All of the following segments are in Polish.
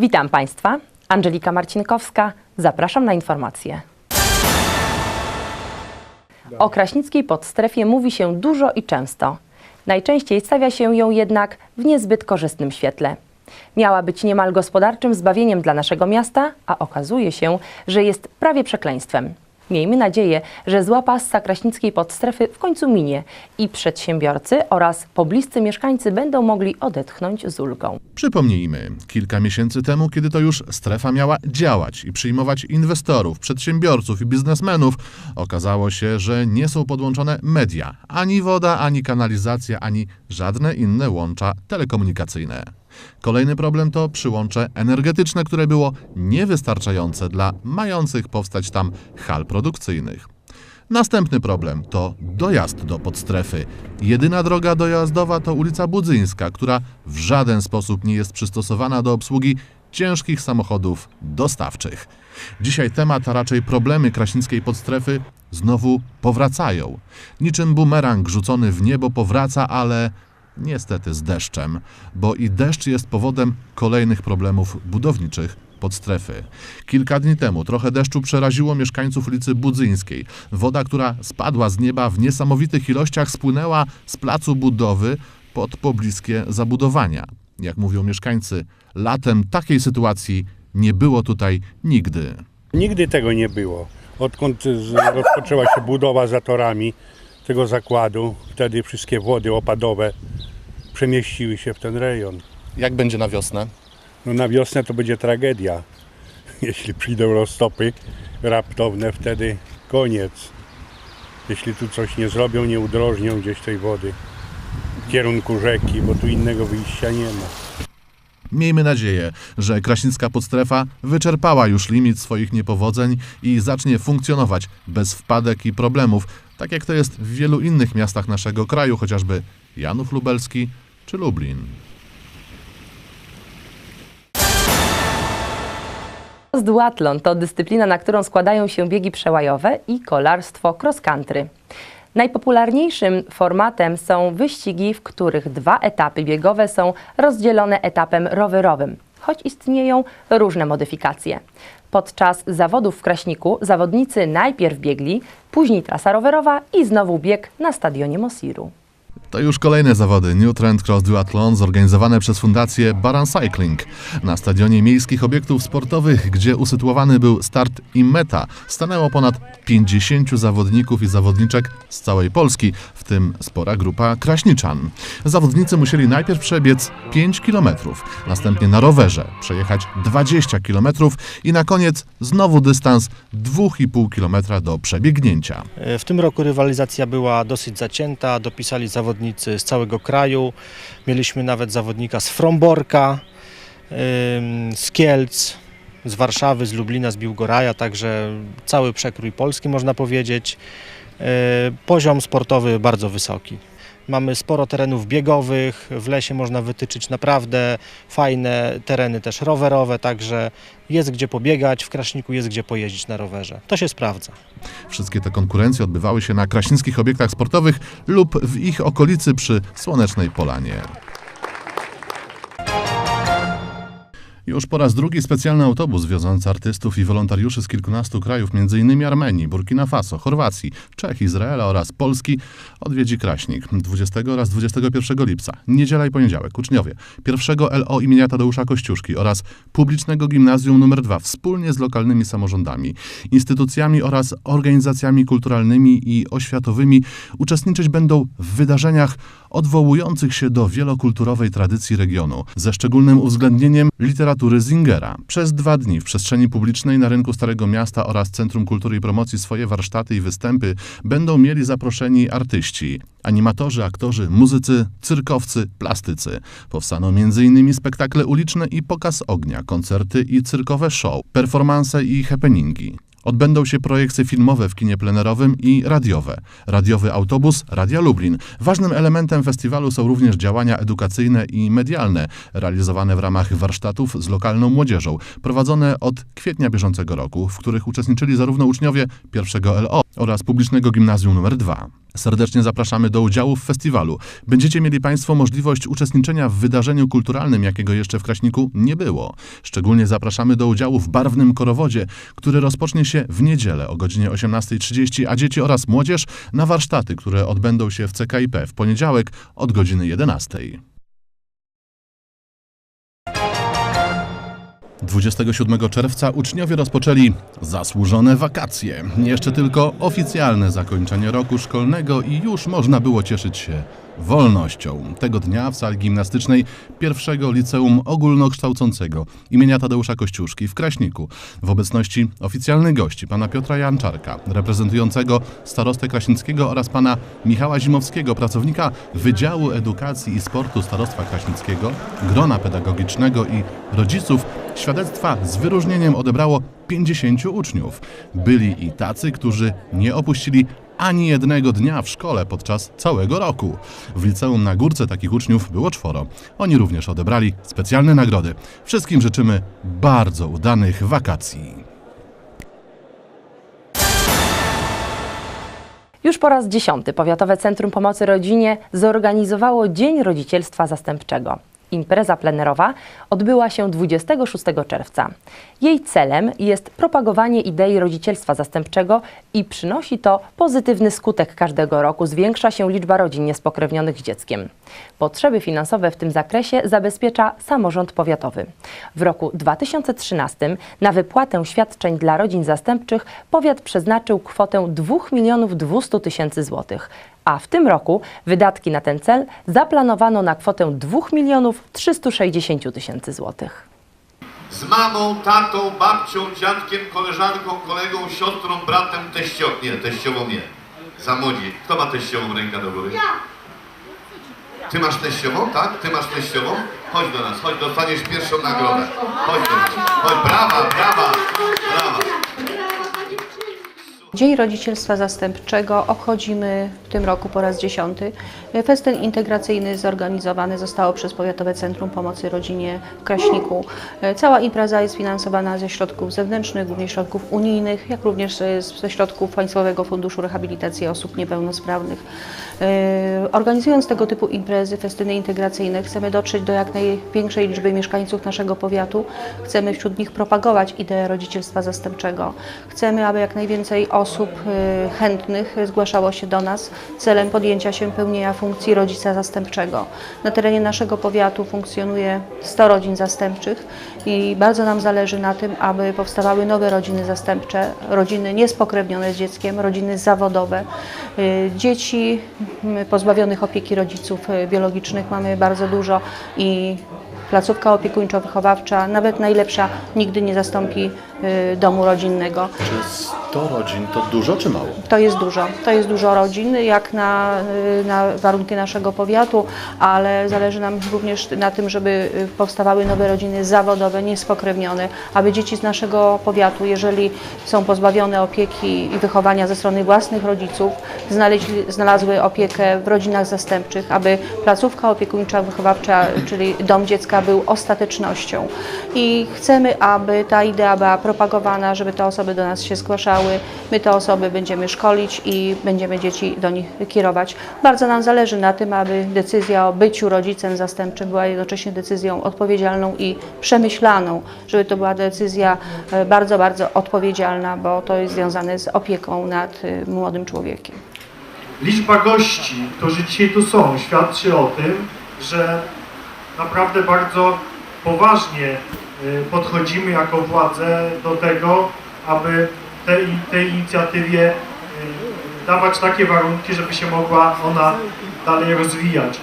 Witam Państwa. Angelika Marcinkowska. Zapraszam na informacje. O Kraśnickiej podstrefie mówi się dużo i często. Najczęściej stawia się ją jednak w niezbyt korzystnym świetle. Miała być niemal gospodarczym zbawieniem dla naszego miasta, a okazuje się, że jest prawie przekleństwem. Miejmy nadzieję, że zła passa kraśnickiej podstrefy w końcu minie i przedsiębiorcy oraz pobliscy mieszkańcy będą mogli odetchnąć z ulgą. Przypomnijmy, kilka miesięcy temu, kiedy to już strefa miała działać i przyjmować inwestorów, przedsiębiorców i biznesmenów, okazało się, że nie są podłączone media, ani woda, ani kanalizacja, ani żadne inne łącza telekomunikacyjne. Kolejny problem to przyłącze energetyczne, które było niewystarczające dla mających powstać tam hal produkcyjnych. Następny problem to dojazd do podstrefy. Jedyna droga dojazdowa to ulica Budzyńska, która w żaden sposób nie jest przystosowana do obsługi ciężkich samochodów dostawczych. Dzisiaj temat, a raczej problemy kraśnickiej podstrefy znowu powracają. Niczym bumerang rzucony w niebo powraca, ale niestety z deszczem, bo i deszcz jest powodem kolejnych problemów budowniczych podstrefy. Kilka dni temu trochę deszczu przeraziło mieszkańców ulicy Budzyńskiej. Woda, która spadła z nieba w niesamowitych ilościach, spłynęła z placu budowy pod pobliskie zabudowania. Jak mówią mieszkańcy, latem takiej sytuacji nie było tutaj nigdy. Nigdy tego nie było. Odkąd z- rozpoczęła się budowa za torami tego zakładu, wtedy wszystkie wody opadowe przemieściły się w ten rejon. Jak będzie na wiosnę? No na wiosnę to będzie tragedia. Jeśli przyjdą roztopy raptowne, wtedy koniec. Jeśli tu coś nie zrobią, nie udrożnią gdzieś tej wody w kierunku rzeki, bo tu innego wyjścia nie ma. Miejmy nadzieję, że Kraśnicka Podstrefa wyczerpała już limit swoich niepowodzeń i zacznie funkcjonować bez wpadek i problemów, tak jak to jest w wielu innych miastach naszego kraju, chociażby Janów Lubelski czy Lublin. Duatlon to dyscyplina, na którą składają się biegi przełajowe i kolarstwo cross country. Najpopularniejszym formatem są wyścigi, w których dwa etapy biegowe są rozdzielone etapem rowerowym, choć istnieją różne modyfikacje. Podczas zawodów w Kraśniku zawodnicy najpierw biegli, później trasa rowerowa i znowu bieg na stadionie Mosiru. To już kolejne zawody New Trend Cross Duathlon zorganizowane przez Fundację Baran Cycling. Na stadionie miejskich obiektów sportowych, gdzie usytuowany był start i meta, stanęło ponad 50 zawodników i zawodniczek z całej Polski, w tym spora grupa kraśniczan. Zawodnicy musieli najpierw przebiec 5 km, następnie na rowerze przejechać 20 km i na koniec znowu dystans 2,5 km do przebiegnięcia. W tym roku rywalizacja była dosyć zacięta, dopisali zawodnicy z całego kraju. Mieliśmy nawet zawodnika z Fromborka, z Kielc, z Warszawy, z Lublina, z Biłgoraja, także cały przekrój Polski można powiedzieć. Poziom sportowy bardzo wysoki. Mamy sporo terenów biegowych, w lesie można wytyczyć naprawdę fajne tereny też rowerowe, także jest gdzie pobiegać, w Kraśniku jest gdzie pojeździć na rowerze. To się sprawdza. Wszystkie te konkurencje odbywały się na kraśnickich obiektach sportowych lub w ich okolicy przy Słonecznej Polanie. Już po raz drugi specjalny autobus wiozący artystów i wolontariuszy z kilkunastu krajów, m.in. Armenii, Burkina Faso, Chorwacji, Czech, Izraela oraz Polski, odwiedzi Kraśnik 20 oraz 21 lipca, niedziela i poniedziałek, uczniowie pierwszego LO imienia Tadeusza Kościuszki oraz publicznego gimnazjum nr 2 wspólnie z lokalnymi samorządami, instytucjami oraz organizacjami kulturalnymi i oświatowymi uczestniczyć będą w wydarzeniach odwołujących się do wielokulturowej tradycji regionu, ze szczególnym uwzględnieniem literatury Zingera. Przez dwa dni w przestrzeni publicznej na rynku Starego Miasta oraz Centrum Kultury i Promocji swoje warsztaty i występy będą mieli zaproszeni artyści, animatorzy, aktorzy, muzycy, cyrkowcy, plastycy. Powstaną m.in. spektakle uliczne i pokaz ognia, koncerty i cyrkowe show, performanse i happeningi. Odbędą się projekcje filmowe w kinie plenerowym i radiowe. Radiowy autobus Radia Lublin. Ważnym elementem festiwalu są również działania edukacyjne i medialne, realizowane w ramach warsztatów z lokalną młodzieżą, prowadzone od kwietnia bieżącego roku, w których uczestniczyli zarówno uczniowie pierwszego LO, oraz Publicznego Gimnazjum nr 2. Serdecznie zapraszamy do udziału w festiwalu. Będziecie mieli Państwo możliwość uczestniczenia w wydarzeniu kulturalnym, jakiego jeszcze w Kraśniku nie było. Szczególnie zapraszamy do udziału w barwnym korowodzie, który rozpocznie się w niedzielę o godzinie 18.30, a dzieci oraz młodzież na warsztaty, które odbędą się w CKIP w poniedziałek od godziny 11.00. 27 czerwca uczniowie rozpoczęli zasłużone wakacje. Jeszcze tylko oficjalne zakończenie roku szkolnego i już można było cieszyć się wolnością. Tego dnia w sali gimnastycznej pierwszego liceum ogólnokształcącego imienia Tadeusza Kościuszki w Kraśniku w obecności oficjalnych gości pana Piotra Janczarka, reprezentującego starostę kraśnickiego oraz pana Michała Zimowskiego, pracownika Wydziału Edukacji i Sportu Starostwa Kraśnickiego, grona pedagogicznego i rodziców, świadectwa z wyróżnieniem odebrało 50 uczniów. Byli i tacy, którzy nie opuścili ani jednego dnia w szkole podczas całego roku. W liceum na Górce takich uczniów było czworo. Oni również odebrali specjalne nagrody. Wszystkim życzymy bardzo udanych wakacji. Już po raz dziesiąty Powiatowe Centrum Pomocy Rodzinie zorganizowało Dzień Rodzicielstwa Zastępczego. Impreza plenerowa odbyła się 26 czerwca. Jej celem jest propagowanie idei rodzicielstwa zastępczego i przynosi to pozytywny skutek każdego roku. Zwiększa się liczba rodzin niespokrewnionych z dzieckiem. Potrzeby finansowe w tym zakresie zabezpiecza samorząd powiatowy. W roku 2013 na wypłatę świadczeń dla rodzin zastępczych powiat przeznaczył kwotę 2 milionów 200 tysięcy złotych, a w tym roku wydatki na ten cel zaplanowano na kwotę 2 milionów 360 tysięcy złotych. z mamą, tatą, babcią, dziadkiem, koleżanką, kolegą, siostrą, bratem, teściową. Nie, teściową nie. Za młodzi. Kto ma teściową rękę do góry? Ty masz teściową, tak? Ty masz teściową? Chodź do nas, chodź, dostaniesz pierwszą nagrodę. Chodź do nas. Chodź, brawa, brawa, brawa. Dzień Rodzicielstwa Zastępczego obchodzimy w tym roku po raz dziesiąty. Festyn integracyjny zorganizowany zostało przez Powiatowe Centrum Pomocy Rodzinie w Kraśniku. Cała impreza jest finansowana ze środków zewnętrznych, głównie środków unijnych, jak również ze środków Państwowego Funduszu Rehabilitacji Osób Niepełnosprawnych. E, Organizując tego typu imprezy, festyny integracyjne, chcemy dotrzeć do jak największej liczby mieszkańców naszego powiatu. Chcemy wśród nich propagować ideę rodzicielstwa zastępczego. Chcemy, aby jak najwięcej osób e, chętnych zgłaszało się do nas celem podjęcia się pełnienia funkcji rodzica zastępczego. Na terenie naszego powiatu funkcjonuje 100 rodzin zastępczych i bardzo nam zależy na tym, aby powstawały nowe rodziny zastępcze, rodziny niespokrewnione z dzieckiem, rodziny zawodowe. Y, Dzieci pozbawionych opieki rodziców y, biologicznych mamy bardzo dużo i placówka opiekuńczo-wychowawcza, nawet najlepsza, nigdy nie zastąpi y, domu rodzinnego. Czy 100 rodzin to dużo czy mało? To jest dużo. To jest dużo rodzin, jak na, y, na warunki naszego powiatu, ale zależy nam również na tym, żeby y, powstawały nowe rodziny zawodowe, niespokrewnione, aby dzieci z naszego powiatu, jeżeli są pozbawione opieki i wychowania ze strony własnych rodziców, znaleźli, znalazły opiekę w rodzinach zastępczych, aby placówka opiekuńcza, wychowawcza, czyli dom dziecka był ostatecznością. I chcemy, aby ta idea była propagowana, żeby te osoby do nas się zgłaszały. My te osoby będziemy szkolić i będziemy dzieci do nich kierować. Bardzo nam zależy na tym, aby decyzja o byciu rodzicem zastępczym była jednocześnie decyzją odpowiedzialną i przemyślaną, żeby to była decyzja e, bardzo, bardzo odpowiedzialna, bo to jest związane z opieką nad e, młodym człowiekiem. Liczba gości, którzy dzisiaj tu są, świadczy o tym, że naprawdę bardzo poważnie y, podchodzimy jako władze do tego, aby tej, tej inicjatywie y, dawać takie warunki, żeby się mogła ona dalej rozwijać.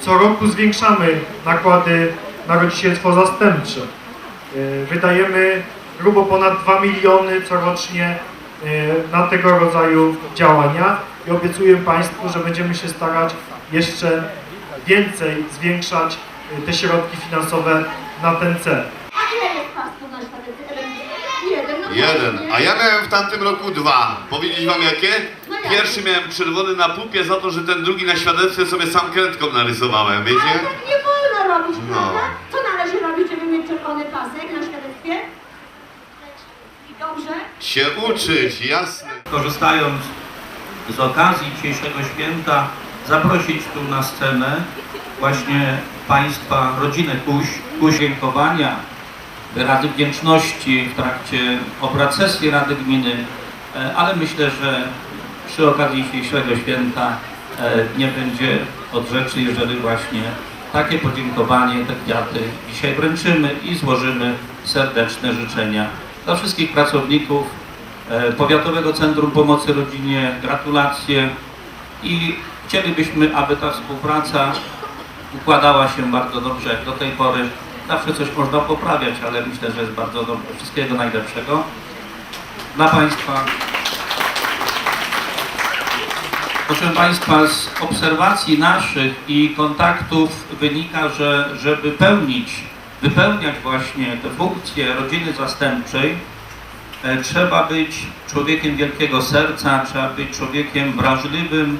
Co roku zwiększamy nakłady na rodzicielstwo zastępcze. Y, Wydajemy grubo ponad 2 miliony corocznie y, na tego rodzaju działania i obiecuję Państwu, że będziemy się starać jeszcze więcej zwiększać te środki finansowe na ten cel. A ile jest paszport na szkodę? Jeden. No. A ja miałem w tamtym roku dwa. Powiedzieć wam jakie? Pierwszy miałem czerwony na pupie za to, że ten drugi na świadectwie sobie sam kredką narysowałem, Ale wiecie? tak nie wolno robić, No. prawda? Co należy robić, żeby mieć czerwony pasek na świadectwie? Dobrze? Się uczyć, jasne. korzystając z okazji dzisiejszego święta, zaprosić tu na scenę właśnie Państwa, rodzinę Kuś, Kuś dziękowania, wyrazy wdzięczności w trakcie obrad sesji Rady Gminy, e, ale myślę, że przy okazji dzisiejszego święta e, nie będzie od rzeczy, jeżeli właśnie takie podziękowanie, te kwiaty dzisiaj wręczymy i złożymy serdeczne życzenia dla wszystkich pracowników e, Powiatowego Centrum Pomocy Rodzinie. Gratulacje i chcielibyśmy, aby ta współpraca układała się bardzo dobrze jak do tej pory. Zawsze coś można poprawiać, ale myślę, że jest bardzo dobrze. Wszystkiego najlepszego dla Państwa. Proszę Państwa, z obserwacji naszych i kontaktów wynika, że żeby pełnić, wypełniać właśnie te funkcje rodziny zastępczej, e, trzeba być człowiekiem wielkiego serca, trzeba być człowiekiem wrażliwym,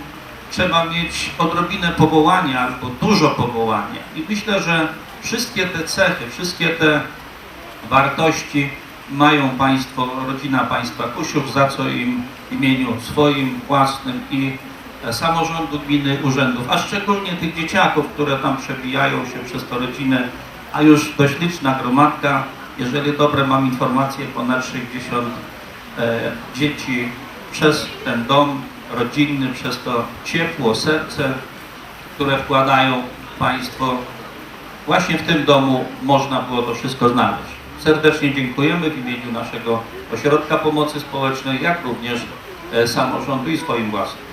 trzeba mieć odrobinę powołania albo dużo powołania. I myślę, że wszystkie te cechy, wszystkie te wartości mają Państwo, rodzina Państwa Kusiów, za co im w imieniu swoim, własnym i e, samorządu gminy, urzędów, a szczególnie tych dzieciaków, które tam przebijają się przez tę rodzinę, a już dość liczna gromadka, jeżeli dobre mam informacje, ponad 60 e, dzieci przez ten dom rodzinny, przez to ciepło serce, które wkładają Państwo Właśnie w tym domu można było to wszystko znaleźć. Serdecznie dziękujemy w imieniu naszego Ośrodka Pomocy Społecznej, jak również e, samorządu i swoim własnym.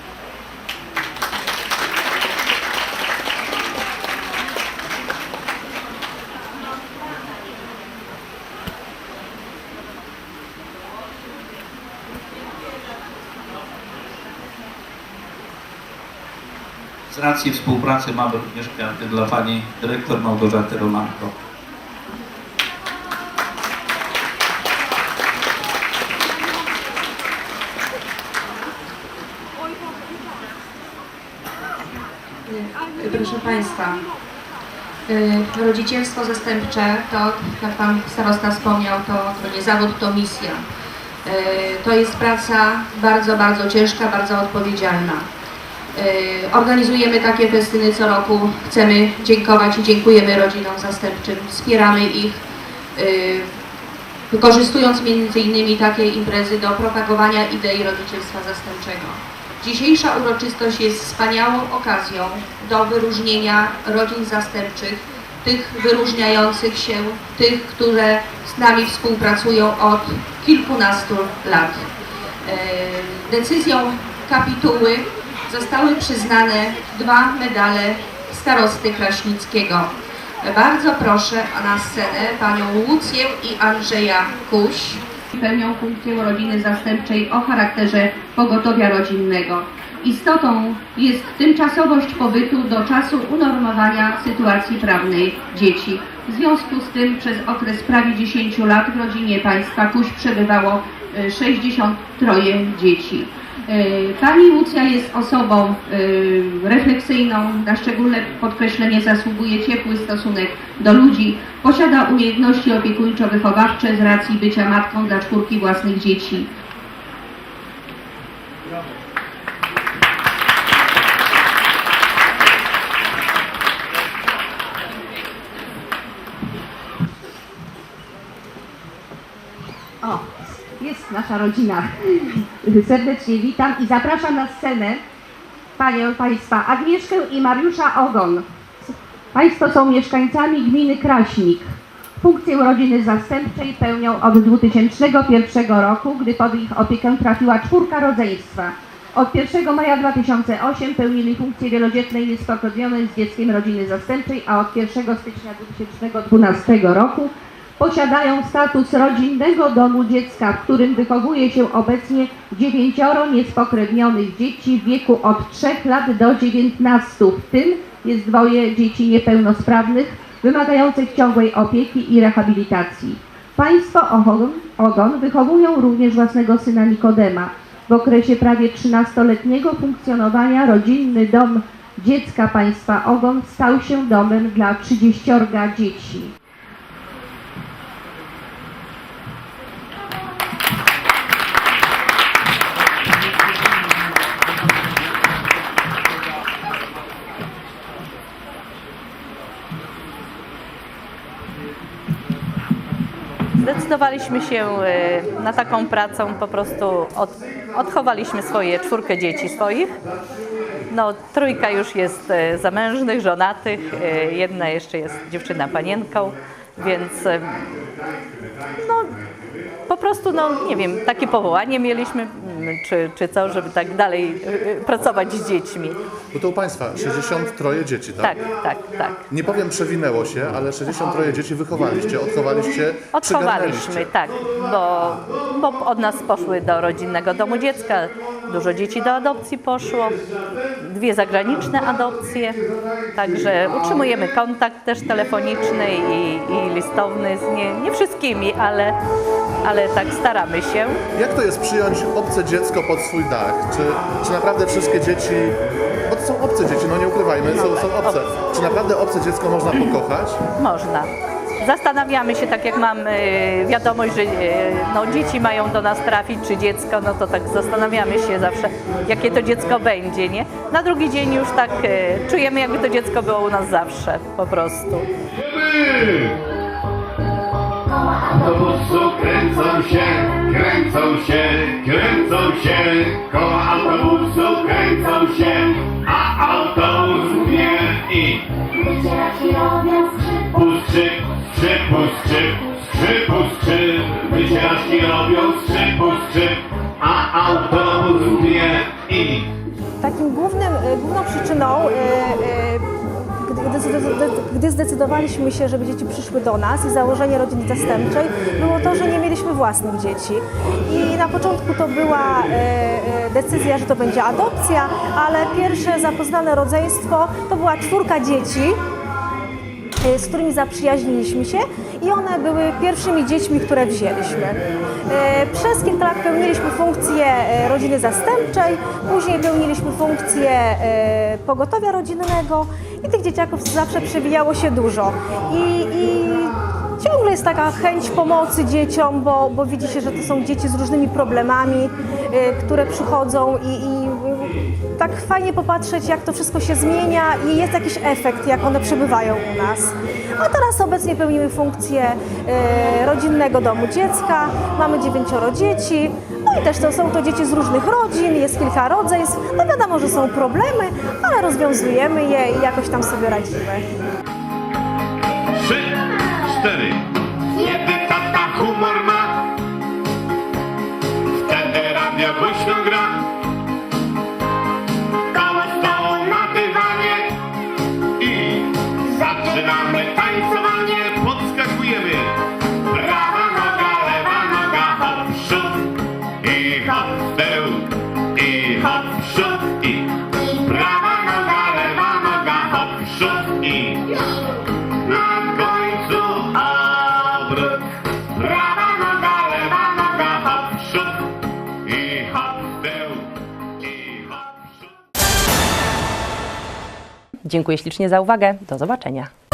Z racji współpracy mamy również kwiaty dla Pani Dyrektor Małgorzaty Romanko. Proszę Państwa, y, rodzicielstwo zastępcze to, jak Pan Starosta wspomniał, to, to nie zawód, to misja. Y, To jest praca bardzo, bardzo ciężka, bardzo odpowiedzialna. Y, Organizujemy takie festyny co roku. Chcemy dziękować i dziękujemy rodzinom zastępczym. Wspieramy ich, y, wykorzystując innymi takie imprezy do propagowania idei rodzicielstwa zastępczego. Dzisiejsza uroczystość jest wspaniałą okazją do wyróżnienia rodzin zastępczych, tych wyróżniających się, tych, które z nami współpracują od kilkunastu lat. E, Decyzją kapituły zostały przyznane dwa medale starosty Kraśnickiego. Bardzo proszę na scenę panią Łucję i Andrzeja Kuś. Pełnią funkcję rodziny zastępczej o charakterze pogotowia rodzinnego. Istotą jest tymczasowość pobytu do czasu unormowania sytuacji prawnej dzieci. W związku z tym przez okres prawie 10 lat w rodzinie państwa Kuś przebywało e, 63 dzieci. E, Pani Łucja jest osobą e, refleksyjną, na szczególne podkreślenie zasługuje ciepły stosunek do ludzi, posiada umiejętności opiekuńczo-wychowawcze z racji bycia matką dla czwórki własnych dzieci. O, jest nasza rodzina. Serdecznie witam i zapraszam na scenę Panią Państwa Agnieszkę i Mariusza Ogon. Państwo są mieszkańcami gminy Kraśnik. Funkcję rodziny zastępczej pełnią od 2001 roku, gdy pod ich opiekę trafiła czwórka rodzeństwa. Od 1 maja 2008 pełnili funkcję wielodzietnej niespokojnej z dzieckiem rodziny zastępczej, a od 1 stycznia 2012 roku posiadają status rodzinnego domu dziecka, w którym wychowuje się obecnie dziewięcioro niespokrewnionych dzieci w wieku od 3 lat do 19. W tym jest dwoje dzieci niepełnosprawnych, wymagających ciągłej opieki i rehabilitacji. Państwo Ogon, Ogon wychowują również własnego syna Nikodema. W okresie prawie 13-letniego funkcjonowania rodzinny dom dziecka państwa Ogon stał się domem dla 30 dzieci. Zdecydowaliśmy się e, na taką pracę, po prostu od, odchowaliśmy swoje czwórkę dzieci swoich. No, trójka już jest e, zamężnych, żonatych, e, jedna jeszcze jest dziewczyna panienką, więc no, po prostu, no nie wiem, takie powołanie mieliśmy, czy, czy co, żeby tak dalej e, pracować z dziećmi. Bo to u Państwa 63 dzieci, tak? Tak, tak, tak. Nie powiem przewinęło się, ale 63 dzieci wychowaliście, odchowaliście, Odchowaliśmy, tak, bo, bo od nas poszły do rodzinnego domu dziecka, dużo dzieci do adopcji poszło, dwie zagraniczne adopcje, także utrzymujemy kontakt też telefoniczny i, i z nie, nie wszystkimi, ale, ale tak staramy się. Jak to jest przyjąć obce dziecko pod swój dach? Czy, czy naprawdę wszystkie dzieci, bo to są obce dzieci, no nie ukrywajmy, są, są obce. Czy naprawdę obce dziecko można pokochać? Można. Zastanawiamy się, tak jak mam e, wiadomość, że e, no, dzieci mają do nas trafić, czy dziecko, no to tak zastanawiamy się zawsze, jakie to dziecko będzie, nie? Na drugi dzień już tak e, czujemy, jakby to dziecko było u nas zawsze, po prostu. Autobusu kręcą się, kręcą się, kręcą się, koła autobusu kręcą się, a autobus wie i skrzyp, skrzypu, skrzyp, skrzypu, skrzyp, wycieraczki robią skrzypu, skrzyp, a autobus wie i Takim głównym, e, główną przyczyną, e, e, gdy, zdecydowaliśmy się, żeby dzieci przyszły do nas i założenie rodziny zastępczej, było to, że nie mieliśmy własnych dzieci. I na początku to była e, e, decyzja, że to będzie adopcja, ale pierwsze zapoznane rodzeństwo to była czwórka dzieci, z którymi zaprzyjaźniliśmy się i one były pierwszymi dziećmi, które wzięliśmy. E, Przez kilka lat pełniliśmy funkcję e, rodziny zastępczej, później pełniliśmy funkcję pogotowia rodzinnego i tych dzieciaków zawsze przewijało się dużo. I, i ciągle jest taka chęć pomocy dzieciom, bo, bo widzi się, że to są dzieci z różnymi problemami, które przychodzą i, i tak fajnie popatrzeć, jak to wszystko się zmienia i jest jakiś efekt, jak one przebywają u nas. A teraz obecnie pełnimy funkcję e, rodzinnego domu dziecka, mamy dziewięcioro dzieci, no i też to są to dzieci z różnych rodzin, jest kilka rodzeństw. No wiadomo, że są problemy, ale rozwiązujemy je i jakoś tam sobie radzimy. Dziękuję ślicznie za uwagę. Do zobaczenia.